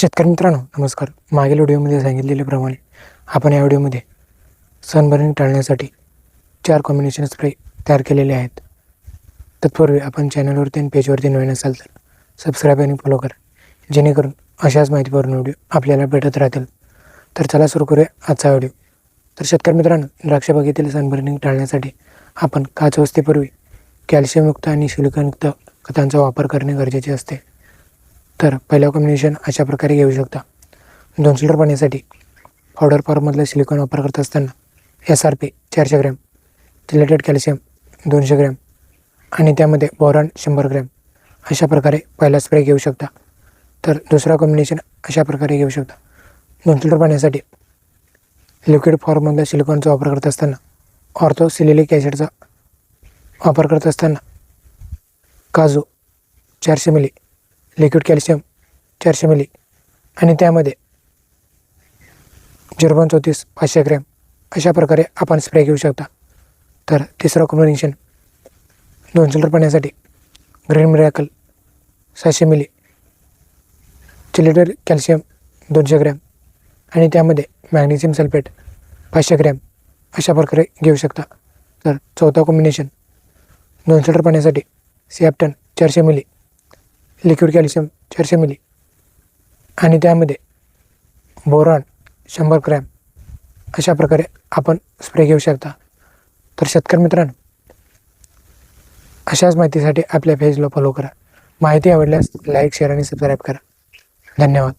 शेतकरी मित्रांनो नमस्कार. मागील व्हिडिओमध्ये सांगितलेल्याप्रमाणे आपण या व्हिडिओमध्ये सनबर्निंग टाळण्यासाठी चार कॉम्बिनेशन स्प्रे तयार केलेले आहेत. तत्पूर्वी आपण चॅनलवरती आणि पेजवरती नवीन असाल तर सबस्क्राईब आणि फॉलो करा. जेणेकरून अशाच माहितीपूर्ण व्हिडिओ आपल्याला भेटत राहतील. तर चला सुरू करूया आजचा व्हिडिओ. तर शेतकरी मित्रांनो द्राक्ष बागेतील सनबर्निंग टाळण्यासाठी आपण काच वस्तीपूर्वी कॅल्शियमयुक्त आणि शुल्कयुक्त खतांचा वापर करणे गरजेचे असते. तर पहिला कॉम्बिनेशन अशा प्रकारे घेऊ शकता. दोनशे लिटर पाण्यासाठी पावडर फॉर्ममधलं सिलिकॉन वापर करत असताना एस आर पी चारशे ग्रॅम चिलेटेड कॅल्शियम दोनशे ग्रॅम आणि त्यामध्ये बोरॉन शंभर ग्रॅम अशा प्रकारे पहिला स्प्रे घेऊ शकता. तर दुसरा कॉम्बिनेशन अशा प्रकारे घेऊ शकता. दोनशे लिटर पाण्यासाठी लिक्विड फॉर्ममधल्या सिलिकॉनचा वापर करत असताना ऑर्थो सिलिलिक ॲसिडचा वापर करत असताना काजू चारशे मिली लिक्विड कॅल्शियम चारशे मिली. आणि त्यामध्ये झिरो चौतीस पाचशे ग्रॅम अशा प्रकारे आपण स्प्रे घेऊ शकता. तर तिसरं कॉम्बिनेशन दोन लिटर पाण्यासाठी ग्रीन मिरॅकल सहाशे मिली. चिलिटर कॅल्शियम दोनशे ग्रॅम आणि त्यामध्ये मॅग्नेशियम सल्फेट पाचशे ग्रॅम अशा प्रकारे घेऊ शकता. तर चौथा कॉम्बिनेशन दोनशे लिटर पाण्यासाठी सिॲप्टन चारशे मिली. लिक्विड कॅल्शियम चारशे मिली. आणि त्यामध्ये बोरॉन शंभर ग्रॅम अशा प्रकारे आपण स्प्रे घेऊ शकता. तर शेतकरी मित्रांनो अशाच माहितीसाठी आपल्या पेजला फॉलो करा. माहिती आवडल्यास लाईक शेअर आणि सबस्क्राईब करा. धन्यवाद.